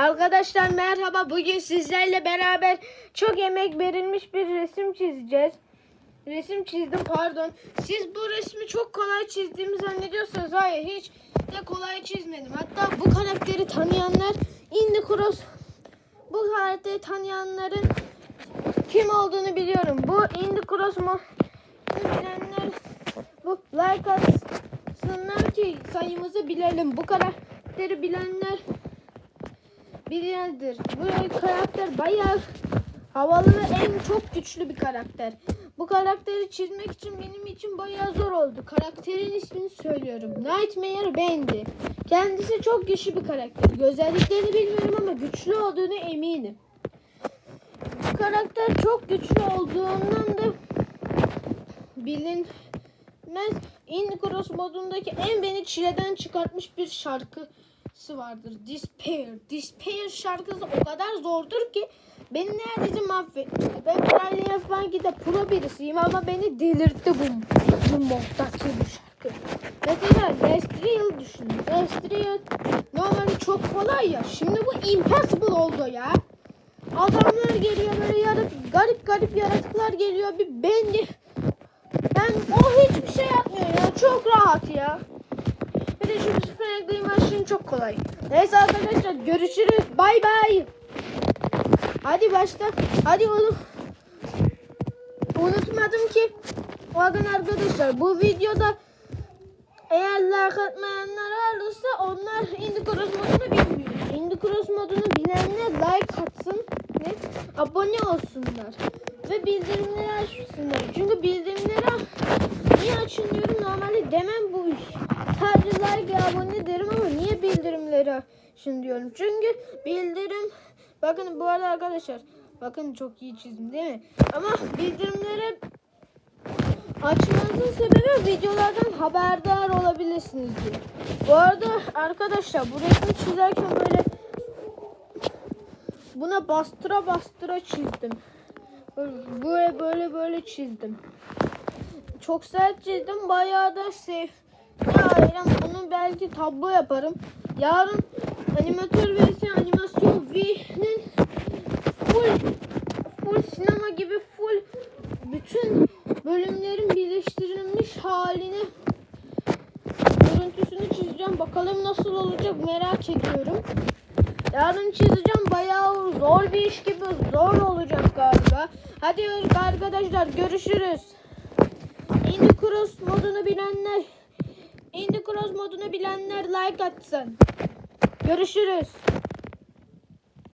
Arkadaşlar merhaba. Bugün sizlerle beraber çok emek verilmiş bir resim çizeceğiz. Resim çizdim pardon. Siz bu resmi çok kolay çizdiğimi zannediyorsanız hayır hiç de kolay çizmedim. Hatta bu karakteri tanıyanlar Indy Cross bu karakteri tanıyanların kim olduğunu biliyorum. Bu Indy Cross mu bilenler bu like atsınlar ki sayımızı bilelim. Bu karakteri bilenler bilendir. Bu karakter bayağı havalı ve en çok güçlü bir karakter. Bu karakteri çizmek için benim için bayağı zor oldu. Karakterin ismini söylüyorum. Nightmare Bendy. Kendisi çok güçlü bir karakter. Özelliklerini bilmiyorum ama güçlü olduğunu eminim. Bu karakter çok güçlü olduğundan da bilinmez. In Cross modundaki en beni çileden çıkartmış bir vardır. Despair. Despair şarkısı o kadar zordur ki beni neredeyse mahvetti. Ben Rally F1'de pro birisiyim ama beni delirtti bu, bu moddaki bu şarkı. Mesela Lestriel düşünün. Lestriel normalde çok kolay ya. Şimdi bu impossible oldu ya. Adamlar geliyor böyle yaratık, garip garip yaratıklar geliyor. Bir beni ben o hiçbir şey yapmıyor ya. Çok rahat ya. Bir de şu Sprague Machine çok kolay. Neyse arkadaşlar görüşürüz. Bay bay. Hadi başla. Hadi oğlum. Unutmadım ki. Bakın arkadaşlar bu videoda eğer like atmayanlar olursa onlar Indie Cross modunu bilmiyor. Indie Cross modunu bilenler like atsın ve abone olsunlar. Ve bildirimleri açsınlar. Çünkü bildirimleri niye açın diyorum normalde demem bu ve abone derim ama niye bildirimleri açın diyorum. Çünkü bildirim bakın bu arada arkadaşlar bakın çok iyi çizdim değil mi? Ama bildirimleri Açmanızın sebebi videolardan haberdar olabilirsiniz diye. Bu arada arkadaşlar bu resmi çizerken böyle buna bastıra bastıra çizdim. Böyle böyle böyle çizdim. Çok sert çizdim. Bayağı da sev. Ya bunu belki tablo yaparım. Yarın animatör vs animasyon V'nin full full sinema gibi full bütün bölümlerin birleştirilmiş halini görüntüsünü çizeceğim. Bakalım nasıl olacak merak ediyorum. Yarın çizeceğim bayağı zor bir iş gibi zor olacak galiba. Hadi arkadaşlar görüşürüz. Indie Cross modunu bilenler Indie Cross modunu bilenler like atsın. Görüşürüz.